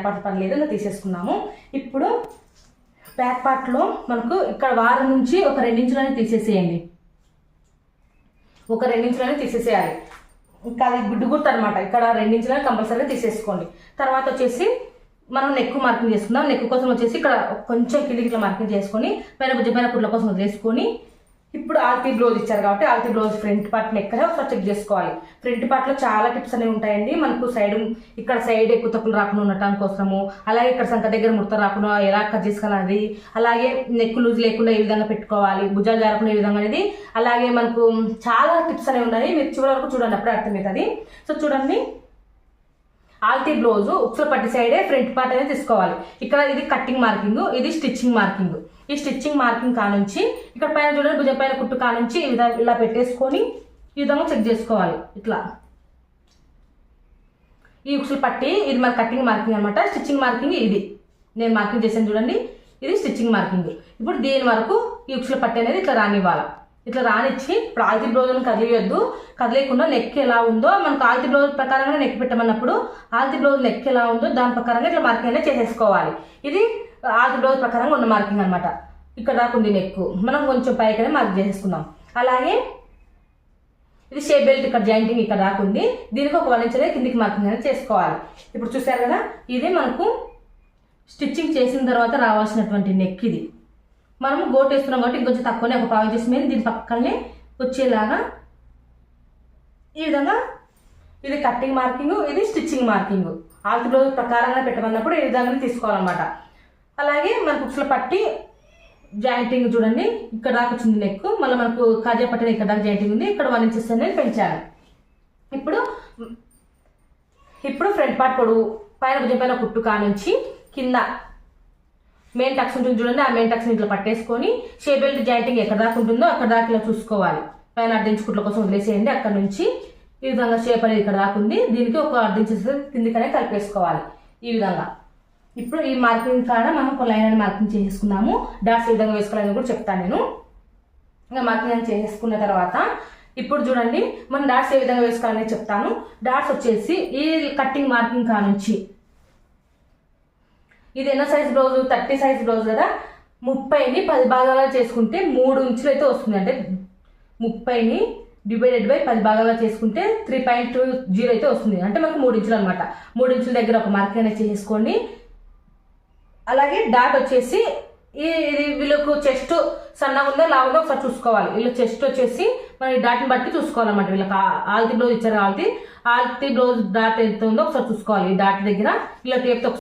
Back part పని లేదు తీసేసుకున్నాము. ఇప్పుడు బ్యాక్ పార్ట్లో మనకు ఇక్కడ వారం నుంచి ఒక రెండించులని తీసేసేయండి. ఒక రెండించులని తీసేసేయాలి. ఇంకా అది గుడ్డు గుర్తు అనమాట ఇక్కడ రెండించులని కంపల్సరీగా తీసేసుకోండి. తర్వాత వచ్చేసి మనం నెక్ మార్కింగ్ చేసుకుందాం. నెక్ కోసం వచ్చేసి ఇక్కడ కొంచెం కిందికి మార్కింగ్ చేసుకొని పైన భుజ కుట్ల కోసం వదిలేసుకొని ఇప్పుడు ఆల్తీ బ్లౌజ్ ఇచ్చారు కాబట్టి ఆల్తీ బ్లౌజ్ ఫ్రంట్ పార్ట్ ఎక్కడ ఒకసారి చెక్ చేసుకోవాలి. ఫ్రంట్ పార్ట్లో చాలా టిప్స్ అనేవి ఉంటాయండి. మనకు సైడ్ ఇక్కడ సైడ్ ఎక్కువ తప్పులు రాకుండా ఉండటం కోసము అలాగే ఇక్కడ సంక దగ్గర ముడత రాకుండా ఎలా కట్ చేసుకోవాలి అలాగే నెక్ లూజ్ లేకుండా ఏ విధంగా పెట్టుకోవాలి భుజాలు జారకుండా ఏ విధంగా అనేది అలాగే మనకు చాలా టిప్స్ అనేవి ఉన్నాయి. మీరు చివరి వరకు చూడండి అప్పుడే అర్థమవుతుంది. సో చూడండి ఆల్తీ బ్లౌజ్ ఉక్సల పట్టి సైడే ఫ్రంట్ పార్ట్ అనేది తీసుకోవాలి. ఇక్కడ ఇది కట్టింగ్ మార్కింగ్ ఇది స్టిచ్చింగ్ మార్కింగ్ ఈ స్టిచ్చింగ్ మార్కింగ్ కానుంచి ఇక్కడ పైన చూడండి భుజం పైన కుట్టు కానుంచి ఇలా పెట్టేసుకొని ఈ విధంగా చెక్ చేసుకోవాలి. ఇట్లా. ఈ ఉక్సులు పట్టి ఇది మన కట్టింగ్ మార్కింగ్ అనమాట స్టిచ్చింగ్ మార్కింగ్ ఇది. నేను మార్కింగ్ చేశాను చూడండి. ఇది స్టిచ్చింగ్ మార్కింగ్ ఇప్పుడు దీని వరకు ఈ ఉక్సుల పట్టి అనేది ఇట్లా రానివ్వాలి. ఇట్లా రానిచ్చి ఇప్పుడు ఆల్తి బ్లౌజ్ని కదిలియొద్దు. కదిలేయకుండా నెక్ ఎలా ఉందో మనకు ఆల్తి బ్లౌజ్ ప్రకారంగా నెక్ పెట్టమన్నప్పుడు ఆల్తి బ్లౌజ్ నెక్ ఎలా ఉందో దాని ప్రకారంగా ఇట్లా మార్కింగ్ అనేది చేసేసుకోవాలి. ఇది ఆల్తి బ్లౌజ్ ప్రకారంగా ఉన్న మార్కింగ్ అనమాట ఇక్కడ దాకా నెక్. మనం కొంచెం పైకనే మార్క్ చేసేసుకుందాం. అలాగే ఇది షేప్ బెల్ట్ ఇక్కడ జాయింటింగ్ ఇక్కడ రాకుంది దీనికి ఒక వన్ ఇంచ్ కిందికి మార్కింగ్ అనేది చేసుకోవాలి. ఇప్పుడు చూసారు కదా ఇది మనకు స్టిచ్చింగ్ చేసిన తర్వాత రావాల్సినటువంటి నెక్ ఇది. మనము గోట్ వేస్తున్నాం కాబట్టి ఇంకొంచెం తక్కువనే ఒక పావు చేసి మీద దీని పక్కనే వచ్చేలాగా ఈ విధంగా ఇది కట్టింగ్ మార్కింగ్ ఇది స్టిచ్చింగ్ మార్కింగ్ ఆల్తి బ్లౌజ్ ప్రకారంగా పెట్టమన్నప్పుడు ఈ విధంగా తీసుకోవాలన్నమాట. అలాగే మన బుక్స్లో పట్టి జాయింటింగ్ చూడండి ఇక్కడ దాకా వచ్చింది నెక్ మళ్ళీ మనకు కాజా పట్టిన ఇక్కడ దాకా జాయింటింగ్ ఉంది ఇక్కడ వన్ ఇంచెస్ అనేది పెంచాలి. ఇప్పుడు ఇప్పుడు ఫ్రంట్ పార్ట్ పొడవు పైన భుజం పైన కుట్టు కానుంచి కింద మెయిన్ టక్స్ ఉంటుంది చూడండి ఆ మెయిన్ టక్స్ని ఇట్లా పట్టేసుకొని షేప్ బెల్ట్ జాయింటింగ్ ఎక్కడ దాకా ఉంటుందో అక్కడ దాకా ఇలా చూసుకోవాలి. పైన అర్ధించి కోసం వదిలేసేయండి అక్కడ నుంచి ఈ విధంగా షేప్ అనేది ఇక్కడ దాకా ఉంది. దీనికి ఒక అర్ధించి కిందికనే కలిపేసుకోవాలి ఈ విధంగా. ఇప్పుడు ఈ మార్కింగ్ కాడ మనం ఒక లైన్ అని మార్కింగ్ చేసేసుకున్నాము. డాట్స్ ఏ విధంగా వేసుకోవాలని కూడా చెప్తాను నేను. ఇంకా మార్కింగ్ అని చేసేసుకున్న తర్వాత ఇప్పుడు చూడండి మనం డాట్స్ ఏ విధంగా వేసుకోవాలని చెప్తాను. డాట్స్ వచ్చేసి ఈ కట్టింగ్ మార్కింగ్ కానుంచి ఇది ఎన్నో size blouse thirty size blouse కదా. ముప్పైని పది భాగాలుగా చేసుకుంటే మూడు ఇంచులు అయితే వస్తుంది. అంటే ముప్పైని డివైడెడ్ బై పది భాగాలుగా చేసుకుంటే త్రీ పాయింట్ టూ జీరో అయితే వస్తుంది. అంటే మనకు మూడు ఇంచులు అనమాట మూడు ఇంచుల దగ్గర ఒక మార్క్ అనేది చేసుకోండి. అలాగే డాట్ వచ్చేసి ఇది వీళ్ళకు చెస్ట్ సన్నగా ఉందో లావు ఒకసారి చూసుకోవాలి. వీళ్ళ చెస్ట్ వచ్చేసి మనం ఈ డాట్ని బట్టి చూసుకోవాలన్నమాట. వీళ్ళకి ఆల్తీ బ్లౌజ్ ఇచ్చారు కాబట్టి ఆల్తీ బ్లౌజ్ డాట్ ఎంత ఉందో ఒకసారి చూసుకోవాలి. ఈ డాట్ దగ్గర ఇలా టేప్తో